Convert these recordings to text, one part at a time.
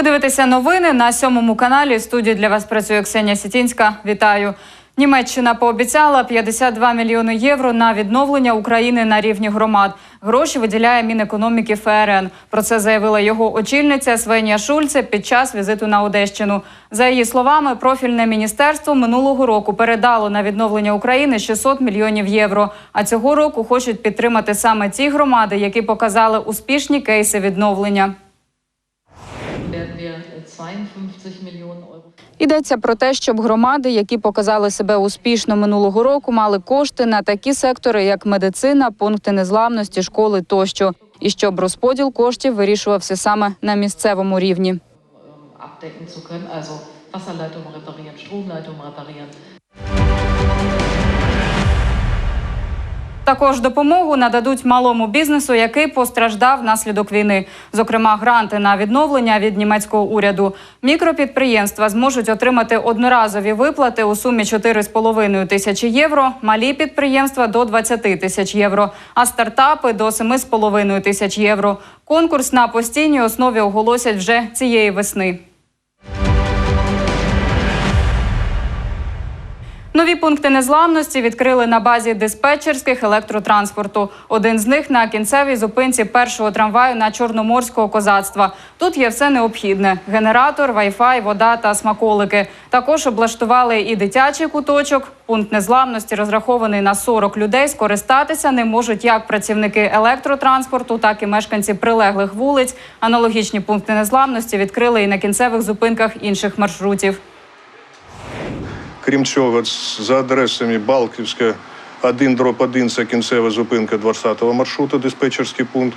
Ви дивитеся новини на сьомому каналі. В студії для вас працює Ксенія Сітінська. Вітаю. Німеччина пообіцяла 52 мільйони євро на відновлення України на рівні громад. Гроші виділяє Мінекономіки ФРН. Про це заявила його очільниця Свенія Шульце під час візиту на Одещину. За її словами, профільне міністерство минулого року передало на відновлення України 600 мільйонів євро. А цього року хочуть підтримати саме ті громади, які показали успішні кейси відновлення. Йдеться про те, щоб громади, які показали себе успішно минулого року, мали кошти на такі сектори, як медицина, пункти незламності, школи тощо, і щоб розподіл коштів вирішувався саме на місцевому рівні. Також допомогу нададуть малому бізнесу, який постраждав внаслідок війни. Зокрема, гранти на відновлення від німецького уряду. Мікропідприємства зможуть отримати одноразові виплати у сумі 4,5 тисячі євро, малі підприємства до 20 тисяч євро, а стартапи до 7,5 тисяч євро. Конкурс на постійній основі оголосять вже цієї весни. Нові пункти незламності відкрили на базі диспетчерських електротранспорту. Один з них на кінцевій зупинці першого трамваю на чорноморського козацтва. Тут є все необхідне: генератор, вайфай, вода та смаколики. Також облаштували і дитячий куточок. Пункт незламності розрахований на 40 людей. Скористатися ним можуть як працівники електротранспорту, так і мешканці прилеглих вулиць. Аналогічні пункти незламності відкрили і на кінцевих зупинках інших маршрутів. Крім цього, за адресами Балківська 1 дроб 1 це кінцева зупинка 20-го маршруту, диспетчерський пункт.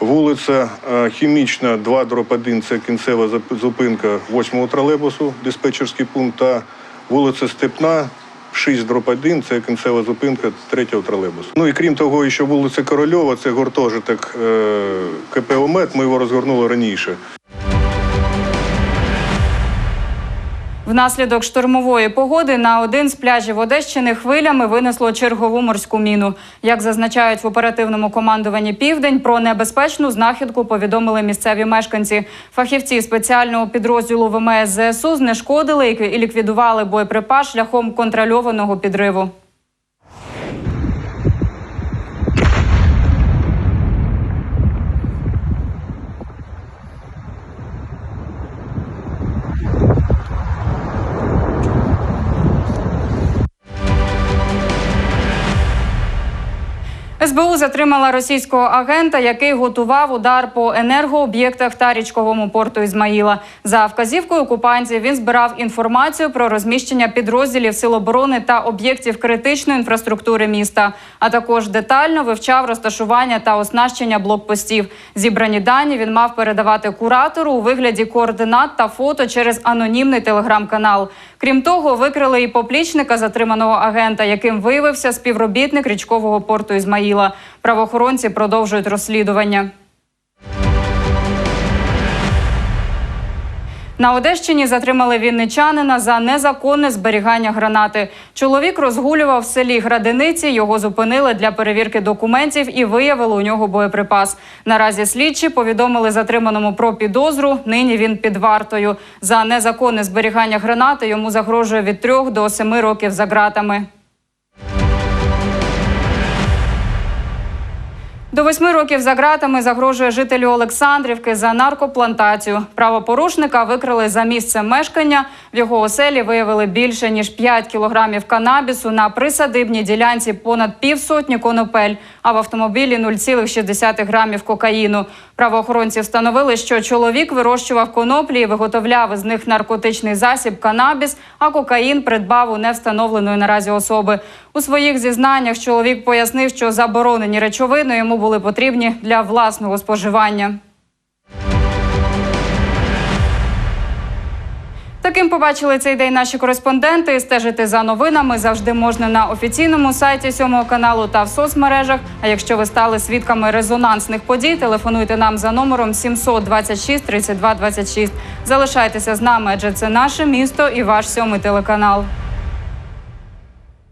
Вулиця е, Хімічна 2 дроб 1 це кінцева зупинка 8-го тролейбусу, диспетчерський пункт. Та вулиця Степна 6 дроб 1 це кінцева зупинка 3-го тролейбусу. Ну і крім того, ще вулиця Корольова, це гуртожиток е, КП «Омет», ми його розгорнули раніше. Внаслідок штормової погоди на один з пляжів Одещини хвилями винесло чергову морську міну. Як зазначають в оперативному командуванні Південь, про небезпечну знахідку повідомили місцеві мешканці. Фахівці спеціального підрозділу ВМС ЗСУ знешкодили і ліквідували боєприпас шляхом контрольованого підриву. СБУ затримала російського агента, який готував удар по енергооб'єктах та річковому порту Ізмаїла. За вказівкою окупантів він збирав інформацію про розміщення підрозділів Сил оборони та об'єктів критичної інфраструктури міста, а також детально вивчав розташування та оснащення блокпостів. Зібрані дані він мав передавати куратору у вигляді координат та фото через анонімний телеграм-канал. Крім того, викрили і поплічника затриманого агента, яким виявився співробітник річкового порту Ізмаїла. Правоохоронці продовжують розслідування. На Одещині затримали вінничанина за незаконне зберігання гранати. Чоловік розгулював в селі Градиниці. Його зупинили для перевірки документів і виявили у нього боєприпас. Наразі слідчі повідомили затриманому про підозру. Нині він під вартою. За незаконне зберігання гранати йому загрожує від трьох до семи років за ґратами. До восьми років за ґратами загрожує жителю Олександрівки за наркоплантацію. Правопорушника викрили за місцем мешкання. В його оселі виявили більше ніж 5 кілограмів канабісу на присадибній ділянці понад півсотні конопель, а в автомобілі 0,6 грамів кокаїну. Правоохоронці встановили, що чоловік вирощував коноплі і виготовляв із них наркотичний засіб канабіс, а кокаїн придбав у невстановленої наразі особи. У своїх зізнаннях чоловік пояснив, що заборонені речовини йому були потрібні для власного споживання. Таким побачили цей день наші кореспонденти. Стежити за новинами завжди можна на офіційному сайті сьомого каналу та в соцмережах. А якщо ви стали свідками резонансних подій, телефонуйте нам за номером 726 32 26. Залишайтеся з нами, адже це наше місто і ваш сьомий телеканал.